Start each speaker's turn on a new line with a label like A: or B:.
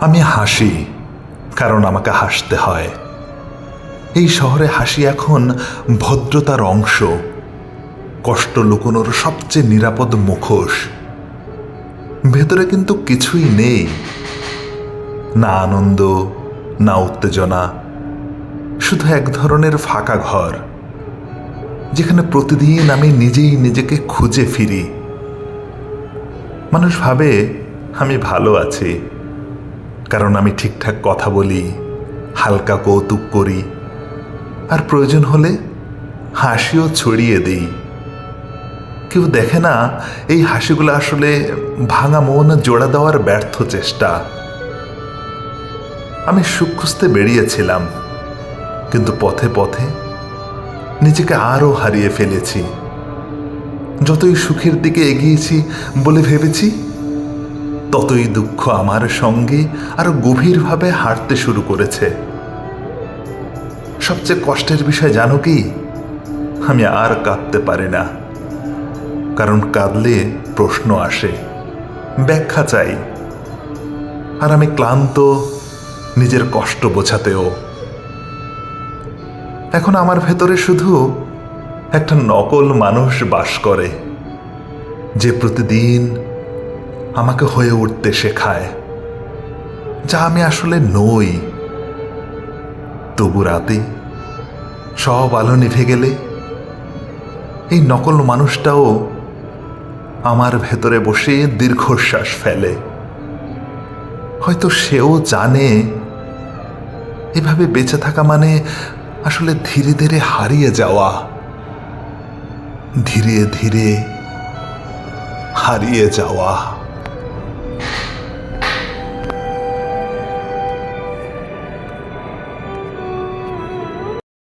A: আমি হাসি, কারণ আমাকে হাসতে হয়। এই শহরে হাসি এখন ভদ্রতার অংশ, কষ্ট লুকোনোর সবচেয়ে নিরাপদ মুখোশ। ভেতরে কিন্তু কিছুই নেই। না আনন্দ, না উত্তেজনা, শুধু এক ধরনের ফাঁকা ঘর, যেখানে প্রতিদিন আমি নিজেই নিজেকে খুঁজে ফিরি। মানুষ ভাবে, আমি ভালো আছি। কারণ আমি ঠিকঠাক কথা বলি, হালকা কৌতুক করি, আর প্রয়োজন হলে হাসিও ছড়িয়ে দিই। কেউ দেখে না এই হাসিগুলো আসলে ভাঙা মন জোড়া দেওয়ার ব্যর্থ চেষ্টা। আমি সুখ খুঁজতে বেরিয়েছিলাম, কিন্তু পথে পথে নিজেকে আরও হারিয়ে ফেলেছি। যতই সুখের দিকে এগিয়েছি বলে ভেবেছি ততই দুঃখ আমার সঙ্গে আরও গভীরভাবে হাঁটতে শুরু করেছে। সবচেয়ে কষ্টের বিষয় জানো কি? আমি আর কাঁদতে পারি না। কারণ কাঁদলে প্রশ্ন আসে, ব্যাখ্যা চাই। আর আমি ক্লান্ত, নিজের কষ্ট বোঝাতেও। এখন আমার ভেতরে শুধু একটা নকল মানুষ বাস করে, যে প্রতিদিন আমাকে হয়ে উঠতে শেখায়, যা আমি আসলে নই। তবু রাতে সব আলো নিভে গেলে এই নকল মানুষটাও আমার ভেতরে বসে দীর্ঘশ্বাস ফেলে। হয়তো সেও জানে, এভাবে বেঁচে থাকা মানে আসলে ধীরে ধীরে হারিয়ে যাওয়া। ধীরে ধীরে হারিয়ে যাওয়া।